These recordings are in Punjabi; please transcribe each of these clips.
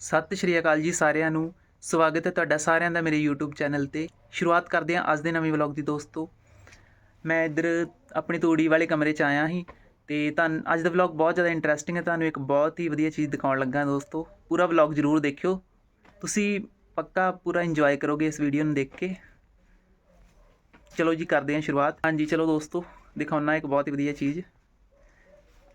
ਸਤਿ ਸ਼੍ਰੀ ਅਕਾਲ ਜੀ ਸਾਰਿਆਂ ਨੂੰ। ਸਵਾਗਤ ਹੈ ਤੁਹਾਡਾ ਸਾਰਿਆਂ ਦਾ ਮੇਰੇ YouTube ਚੈਨਲ ਤੇ। ਸ਼ੁਰੂਆਤ ਕਰਦੇ ਹਾਂ ਅੱਜ ਦੇ ਨਵੇਂ ਵਲੌਗ ਦੀ ਦੋਸਤੋ। ਮੈਂ ਇੱਧਰ ਆਪਣੀ ਤੂੜੀ ਵਾਲੇ ਕਮਰੇ 'ਚ ਆਇਆ ਸੀ ਤੇ ਤੁਹਾਨੂੰ ਅੱਜ ਦਾ ਵਲੌਗ ਬਹੁਤ ਜ਼ਿਆਦਾ ਇੰਟਰਸਟਿੰਗ ਹੈ। ਤੁਹਾਨੂੰ ਇੱਕ ਬਹੁਤ ਹੀ ਵਧੀਆ ਚੀਜ਼ ਦਿਖਾਉਣ ਲੱਗਾ ਦੋਸਤੋ। ਪੂਰਾ ਵਲੌਗ ਜ਼ਰੂਰ ਦੇਖਿਓ। ਤੁਸੀਂ ਪੱਕਾ ਪੂਰਾ ਇੰਜੋਏ ਕਰੋਗੇ ਇਸ ਵੀਡੀਓ ਨੂੰ ਦੇਖ ਕੇ। ਚਲੋ ਜੀ ਕਰਦੇ ਹਾਂ ਸ਼ੁਰੂਆਤ। ਹਾਂਜੀ, ਚਲੋ ਦੋਸਤੋ, ਦਿਖਾਉਣਾ ਇੱਕ ਬਹੁਤ ਹੀ ਵਧੀਆ ਚੀਜ਼।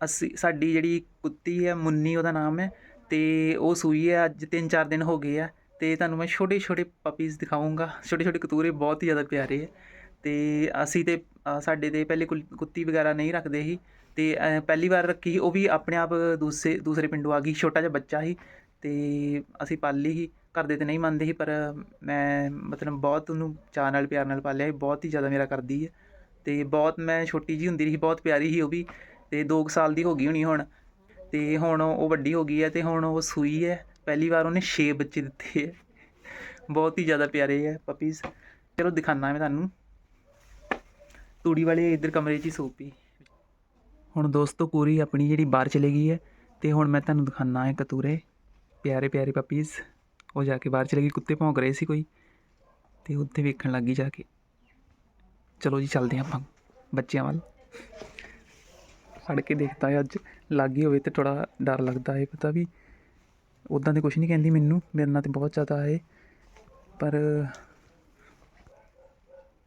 ਅਸੀਂ, ਸਾਡੀ ਜਿਹੜੀ ਕੁੱਤੀ ਹੈ, ਮੁੰਨੀ, ਉਹਦਾ ਨਾਮ ਹੈ ਅਤੇ ਉਹ ਸੂਈ ਹੈ ਅੱਜ 3-4 ਦਿਨ ਹੋ ਗਏ ਆ ਅਤੇ ਤੁਹਾਨੂੰ ਮੈਂ ਛੋਟੇ ਛੋਟੇ ਪਪੀਜ਼ ਦਿਖਾਊਂਗਾ। ਛੋਟੇ ਛੋਟੇ ਕਤੂਰੇ ਬਹੁਤ ਹੀ ਜ਼ਿਆਦਾ ਪਿਆਰੇ ਹੈ ਅਤੇ ਅਸੀਂ ਤਾਂ ਸਾਡੇ ਤੇ ਪਹਿਲੇ ਕੁਲ- ਕੁੱਤੀ ਵਗੈਰਾ ਨਹੀਂ ਰੱਖਦੇ ਸੀ। ਅਤੇ ਪਹਿਲੀ ਵਾਰ ਰੱਖੀ ਸੀ, ਉਹ ਵੀ ਆਪਣੇ ਆਪ ਦੂਸਰੇ ਦੂਸਰੇ ਪਿੰਡੋਂ ਆ ਗਈ ਛੋਟਾ ਜਿਹਾ ਬੱਚਾ ਸੀ। ਅਤੇ ਅਸੀਂ ਪਾਲੀ ਸੀ ਘਰ ਦੇ ਤਾਂ ਨਹੀਂ ਮੰਨਦੇ ਸੀ ਪਰ ਮੈਂ ਮਤਲਬ ਬਹੁਤ ਉਹਨੂੰ ਚਾਅ ਨਾਲ ਪਿਆਰ ਨਾਲ ਪਾਲਿਆ ਬਹੁਤ ਹੀ ਜ਼ਿਆਦਾ ਮੇਰਾ ਕਰਦੀ ਹੈ ਅਤੇ ਬਹੁਤ ਮੈਂ ਛੋਟੀ ਜੀ ਹੁੰਦੀ ਰਹੀ ਬਹੁਤ ਪਿਆਰੀ ਸੀ ਉਹ ਵੀ। ਅਤੇ ਦੋ ਕੁ ਸਾਲ ਦੀ ਹੋ ਗਈ ਹੋਣੀ ਹੁਣ। ਅਤੇ ਹੁਣ ਉਹ ਵੱਡੀ ਹੋ ਗਈ ਹੈ ਅਤੇ ਹੁਣ ਉਹ ਸੂਈ ਹੈ। ਪਹਿਲੀ ਵਾਰ ਉਹਨੇ ਛੇ ਬੱਚੇ ਦਿੱਤੇ ਹੈ। ਬਹੁਤ ਹੀ ਜ਼ਿਆਦਾ ਪਿਆਰੇ ਹੈ ਪਪੀਜ਼ ਚਲੋ ਦਿਖਾਣਾ ਮੈਂ ਤੁਹਾਨੂੰ। ਤੂੜੀ ਵਾਲੇ ਇੱਧਰ ਕਮਰੇ 'ਚ ਹੀ ਸੋ ਪਈ। ਹੁਣ ਦੋਸਤੋ ਪੂਰੀ ਆਪਣੀ ਜਿਹੜੀ ਬਾਹਰ ਚਲੇ ਗਈ ਹੈ ਤੇ ਹੁਣ ਮੈਂ ਤੁਹਾਨੂੰ ਦਿਖਾਣਾ ਹੈ ਕਤੂਰੇ। ਪਿਆਰੇ ਪਿਆਰੇ ਪਪੀਜ਼ ਉਹ ਜਾ ਕੇ ਬਾਹਰ ਚਲੇ ਗਈ ਕੁੱਤੇ ਭੌਂਕ ਰਹੇ ਸੀ ਕੋਈ। ਤੇ ਉੱਥੇ ਵੇਖਣ ਲੱਗੀ ਜਾ ਕੇ। ਚਲੋ ਜੀ, ਚੱਲਦੇ ਹਾਂ ਆਪਾਂ ਬੱਚਿਆਂ ਵੱਲ। ਫੜ ਕੇ ਦੇਖਦਾ ਹੈ ਅੱਜ। ਲਾਗੇ ਹੋਵੇ ਤੇ ਥੋੜਾ ਡਰ ਲੱਗਦਾ ਹੈ, ਪਤਾ ਵੀ ਉਦਾਂ ਤੇ ਕੁਝ ਨਹੀਂ ਕਹਿੰਦੀ ਮੈਨੂੰ, ਮੇਰੇ ਨਾਲ ਤੇ ਬਹੁਤ ਜ਼ਿਆਦਾ ਹੈ। ਪਰ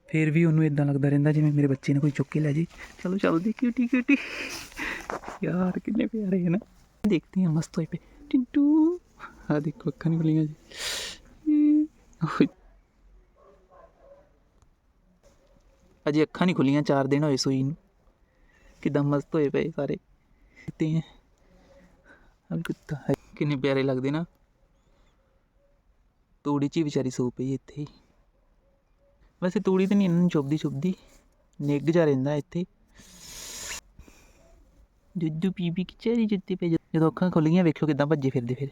ਫਿਰ ਵੀ ਉਹਨੂੰ ਇਦਾਂ ਲੱਗਦਾ ਰਹਿੰਦਾ ਜਿਵੇਂ ਮੇਰੇ ਬੱਚੇ ਨੇ ਕੋਈ ਚੁੱਕ ਕੇ ਲੈ ਜੀ ਚਲੋ ਚੱਲਦੇ ਕਿਊਟੀ ਕਿਊਟੀ ਯਾਰ ਕਿੰਨੇ ਪਿਆਰੇ ਹੈ ਨਾ। ਦੇਖਦੇ ਹਾਂ, ਮਸਤ ਹੋਏ ਪਏ। ਟਿੰਟੂ। ਆ ਦੇਖੋ, ਅੱਖਾਂ ਨਹੀਂ ਖੁੱਲੀਆਂ ਜੀ ਅਜੇ ਅੱਖਾਂ ਨਹੀਂ ਖੁੱਲੀਆਂ 4 ਦਿਨ ਹੋਏ ਸੂਈ ਨੂੰ। ਕਿਦਾਂ ਮਸਤ ਹੋਏ ਪਏ ਸਾਰੇ। ਤੇ ਅਬ ਕੁੱਤਾ ਕਿੰਨੇ ਪਿਆਰੇ ਲੱਗਦੇ ਨਾ। ਤੂੜੀ ਚ ਹੀ ਵਿਚਾਰੀ ਸੋ ਪਈ ਇੱਥੇ ਹੀ। ਵੈਸੇ ਤੂੜੀ ਤੇ ਨਹੀਂ, ਇਹਨਾਂ ਨੂੰ ਚੁੱਭਦੀ ਚੁੱਭਦੀ ਨਿੱਗ ਜਾ ਰਹਿੰਦਾ ਇੱਥੇ। ਜੁੱਜੂ ਪੀਪੀ ਕਿਚੇਰੀ ਜੁੱਤੀ ਪਈ? ਜਦੋਂ ਅੱਖਾਂ ਖੁੱਲੀਆਂ ਵੇਖਿਓ ਕਿਦਾਂ ਭੱਜੇ ਫਿਰਦੇ ਫਿਰ।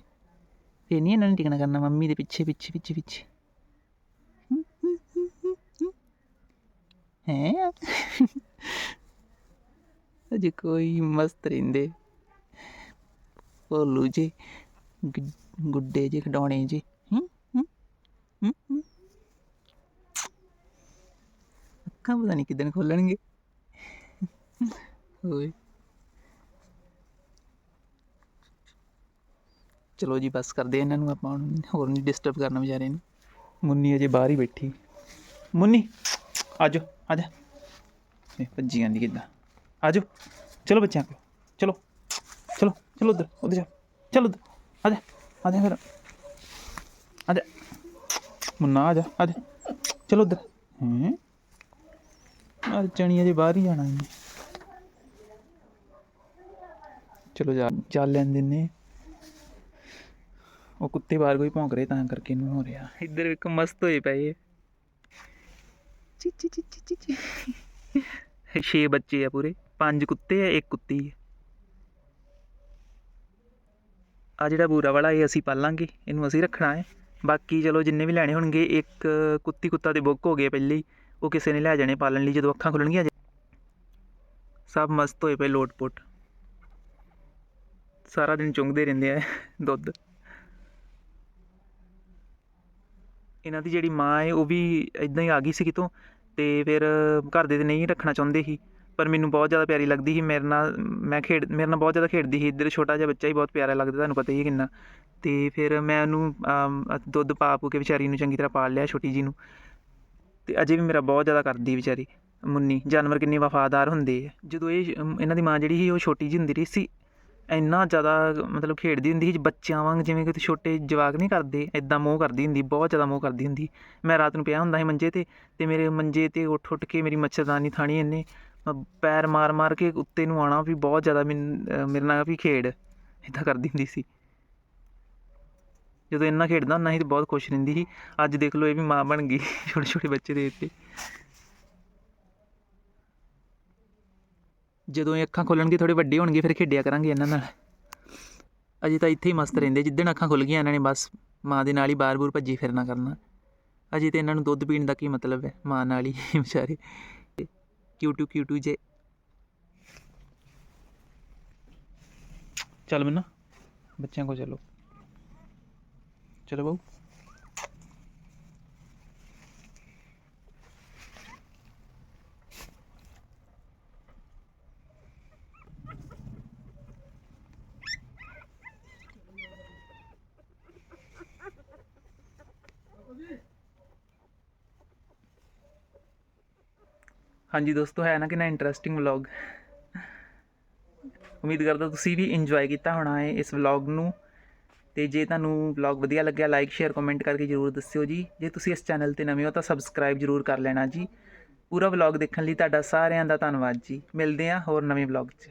ਫੇਰ ਨਹੀਂ ਇਹਨਾਂ ਨੇ ਟਿਕਣਾ ਕਰਨਾ ਮੰਮੀ ਦੇ ਪਿੱਛੇ ਪਿੱਛੇ ਪਿੱਛੇ ਪਿੱਛੇ। ਹੈ? ਅਜੇ ਕੋਈ ਮਸਤ ਰਹਿੰਦੇ ਭੋਲੂ ਜੀ ਗੁ- ਗੁੱਡੇ ਜੇ ਖਡੌਣੇ ਜੀ ਅੱਖਾਂ ਪਤਾ ਨਹੀਂ ਕਿਦਣ ਖੋਲਣਗੇ ਓਏ ਚਲੋ ਜੀ ਬਸ ਕਰਦੇ ਇਹਨਾਂ ਨੂੰ ਆਪਾਂ ਹੋਰ ਨਹੀਂ ਡਿਸਟਰਬ ਕਰਨਾ ਵਿਚਾਰੇ ਨੂੰ ਮੁੰਨੀ ਅਜੇ ਬਾਹਰ ਹੀ ਬੈਠੀ ਮੁੰਨੀ ਆਜੋ ਆਜਾ ਇਹ ਭੱਜੀ ਜਾਂਦੀ ਕਿੱਦਾਂ ਆਜੋ ਚਲੋ ਬੱਚਿਆਂ ਕੋਲ। ਚਲੋ। ਚਲੋ। ਚਲੋ ਉਧਰ। ਉਧਰ ਜਾ ਚਲੋ ਉਧਰ। ਆਜਾ ਆਜਾ ਫਿਰ। ਆਜਾ ਮੁੰਨਾ ਆਜਾ ਆਜਾ ਚਲੋ ਉਧਰ। ਹੈਂ? ਆ ਚਣੀ ਅਜੇ ਬਾਹਰ ਹੀ ਜਾਣਾ ਇਹਨੇ। ਚਲੋ ਜਾ। ਚੱਲ ਲੈਂਦੇ ਦਿੰਨੇ ਉਹ ਕੁੱਤੇ ਬਾਹਰ ਕੋਈ ਭੌਂਕ ਰਹੇ ਤਾਂ ਕਰਕੇ ਇਹਨੂੰ ਹੋ ਰਿਹਾ। ਇੱਧਰ ਇੱਕ ਮਸਤ ਹੋਏ ਪਏ ਚੀ ਚੀ ਚੀ ਚੀ ਚੀ। ਛੇ ਬੱਚੇ ਆ ਪੂਰੇ। ਪੰਜ ਕੁੱਤੇ ਹੈ ਇੱਕ ਕੁੱਤੀ ਹੈ ਆ ਜਿਹੜਾ ਬੂਰਾ ਵਾਲਾ, ਇਹ ਅਸੀਂ ਪਾਲਾਂਗੇ, ਇਹਨੂੰ ਅਸੀਂ ਰੱਖਣਾ ਹੈ। ਬਾਕੀ ਚਲੋ, ਜਿੰਨੇ ਵੀ ਲੈਣੇ ਹੋਣਗੇ, ਇੱਕ ਕੁੱਤੀ ਕੁੱਤਾ ਦੇ ਬੁੱਕ ਹੋ ਗਏ ਪਹਿਲੇ ਹੀ, ਉਹ ਕਿਸੇ ਨੇ ਲੈ ਜਾਣੇ ਪਾਲਣ ਲਈ, ਜਦੋਂ ਅੱਖਾਂ ਖੁੱਲਣਗੀਆਂ ਸਭ ਮਸਤ ਹੋਏ ਪਏ ਲੋਟ-ਪੋਟ ਸਾਰਾ ਦਿਨ ਚੁੰਗਦੇ ਰਹਿੰਦੇ ਆ, ਦੁੱਧ। ਇਹਨਾਂ ਦੀ ਜਿਹੜੀ ਮਾਂ ਹੈ, ਉਹ ਵੀ ਇਦਾਂ ਹੀ ਆ ਗਈ ਸੀ ਕਿਤੋਂ, ਤੇ ਫਿਰ ਘਰ ਦੇ ਤੇ ਨਹੀਂ ਰੱਖਣਾ ਚਾਹੁੰਦੇ ਸੀ। ਪਰ ਮੈਨੂੰ ਬਹੁਤ ਜ਼ਿਆਦਾ ਪਿਆਰੀ ਲੱਗਦੀ ਸੀ, ਮੇਰੇ ਨਾਲ, ਮੈਂ ਖੇਡ, ਮੇਰੇ ਨਾਲ ਬਹੁਤ ਜ਼ਿਆਦਾ ਖੇਡਦੀ ਸੀ, ਇੱਧਰ ਛੋਟਾ ਜਿਹਾ ਬੱਚਾ ਹੀ ਬਹੁਤ ਪਿਆਰਾ ਲੱਗਦਾ, ਤੁਹਾਨੂੰ ਪਤਾ ਹੀ ਹੈ ਕਿੰਨਾ। ਅਤੇ ਫਿਰ ਮੈਂ ਉਹਨੂੰ ਦੁੱਧ ਪਾ ਪੂ ਕੇ ਵਿਚਾਰੀ ਨੂੰ ਚੰਗੀ ਤਰ੍ਹਾਂ ਪਾਲ ਲਿਆ, ਛੋਟੀ ਜੀ ਨੂੰ। ਅਤੇ ਅਜੇ ਵੀ ਮੇਰਾ ਬਹੁਤ ਜ਼ਿਆਦਾ ਕਰਦੀ ਵਿਚਾਰੀ, ਮੁੰਨੀ। ਜਾਨਵਰ ਕਿੰਨੇ ਵਫਾਦਾਰ ਹੁੰਦੇ ਆ। ਜਦੋਂ ਇਹ ਇਹਨਾਂ ਦੀ ਮਾਂ ਜਿਹੜੀ ਸੀ, ਉਹ ਛੋਟੀ ਜੀ ਹੁੰਦੀ ਰਹੀ ਸੀ, ਇੰਨਾ ਜ਼ਿਆਦਾ, ਮਤਲਬ ਖੇਡਦੀ ਹੁੰਦੀ ਸੀ, ਬੱਚਿਆਂ ਵਾਂਗ ਜਿਵੇਂ ਕਿ ਛੋਟੇ ਜਵਾਕ ਨਹੀਂ ਕਰਦੇ ਇਦਾਂ ਮੋਹ ਕਰਦੀ ਹੁੰਦੀ, ਬਹੁਤ ਜ਼ਿਆਦਾ ਮੋਹ ਕਰਦੀ ਹੁੰਦੀ। ਮੈਂ ਰਾਤ ਨੂੰ ਪਿਆ ਹੁੰਦਾ ਸੀ ਮੰਜੇ ਤੇ ਤੇ ਮੇਰੇ ਮੰਜੇ ਤੇ ਉੱਠ ਉੱਠ ਕੇ ਮੇਰੀ ਮੱਛਰਦਾਨੀ ਥਾਣੀ ਇਹਨੇ ਪੈਰ ਮਾਰ ਮਾਰ ਕੇ ਉੱਤੇ ਨੂੰ ਆਉਣਾ ਵੀ ਬਹੁਤ ਜ਼ਿਆਦਾ ਮੇਰੇ ਨਾਲ ਵੀ ਖੇਡ ਇਦਾਂ ਕਰਦੀ ਹੁੰਦੀ ਸੀ। ਜਦੋਂ ਇੰਨਾ ਖੇਡਦਾ ਹੁੰਦਾ ਸੀ ਤਾਂ ਬਹੁਤ ਖੁਸ਼ ਰਹਿੰਦੀ ਸੀ। ਅੱਜ ਦੇਖ ਲਓ ਇਹ ਵੀ ਮਾਂ ਬਣ ਗਈ, ਛੋਟੇ ਛੋਟੇ ਬੱਚੇ ਦੇ ਦਿੱਤੇ ਜਦੋਂ ਇਹ ਅੱਖਾਂ ਖੋਲਣਗੇ ਥੋੜੇ ਵੱਡੇ ਹੋਣਗੇ, ਫਿਰ ਖੇਡਿਆ ਕਰਾਂਗੇ ਇਹਨਾਂ ਨਾਲ। ਅਜੇ ਤਾਂ ਇੱਥੇ ਹੀ ਮਸਤ ਰਹਿੰਦੇ, ਜਿੱਦਣ ਅੱਖਾਂ ਖੁੱਲ ਗਈਆਂ ਇਹਨਾਂ ਨੇ ਬਸ ਮਾਂ ਦੇ ਨਾਲ ਹੀ ਬਾਰ-ਬੂਰ ਭੱਜੀ ਫਿਰਨਾ ਕਰਨਾ। ਅਜੇ ਤੇ ਇਹਨਾਂ ਨੂੰ ਦੁੱਧ ਪੀਣ ਦਾ ਕੀ ਮਤਲਬ ਹੈ, ਮਾਂ ਨਾਲ ਹੀ ਵਿਚਾਰੇ। ਕਿਊਟੂ ਕਿਊਟੂ ਜੇ ਚੱਲ ਮੰਨਾ ਬੱਚਿਆਂ ਕੋ ਚਲੋ। ਚਲੋ ਬਾਊ। ਹਾਂਜੀ ਦੋਸਤੋ, ਹੈ ਨਾ ਕਿੰਨਾ ਇੰਟਰਸਟਿੰਗ ਵਲੌਗ ਉਮੀਦ ਕਰਦਾ ਤੁਸੀਂ ਵੀ ਇੰਜੋਏ ਕੀਤਾ ਹੋਣਾ ਹੈ ਇਸ ਵਲੌਗ ਨੂੰ। ਤੇ ਜੇ ਤੁਹਾਨੂੰ ਵਲੌਗ ਵਧੀਆ ਲੱਗਿਆ ਲਾਈਕ ਸ਼ੇਅਰ ਕਮੈਂਟ ਕਰਕੇ ਜਰੂਰ ਦੱਸਿਓ ਜੀ। ਜੇ ਤੁਸੀਂ ਇਸ ਚੈਨਲ ਤੇ ਨਵੇਂ ਹੋ ਤਾਂ ਸਬਸਕ੍ਰਾਈਬ ਜਰੂਰ ਕਰ ਲੈਣਾ ਜੀ। ਪੂਰਾ ਵਲੌਗ ਦੇਖਣ ਲਈ ਤੁਹਾਡਾ ਸਾਰਿਆਂ ਦਾ ਧੰਨਵਾਦ ਜੀ। ਮਿਲਦੇ ਹਾਂ ਹੋਰ ਨਵੇਂ ਵਲੌਗ 'ਚ।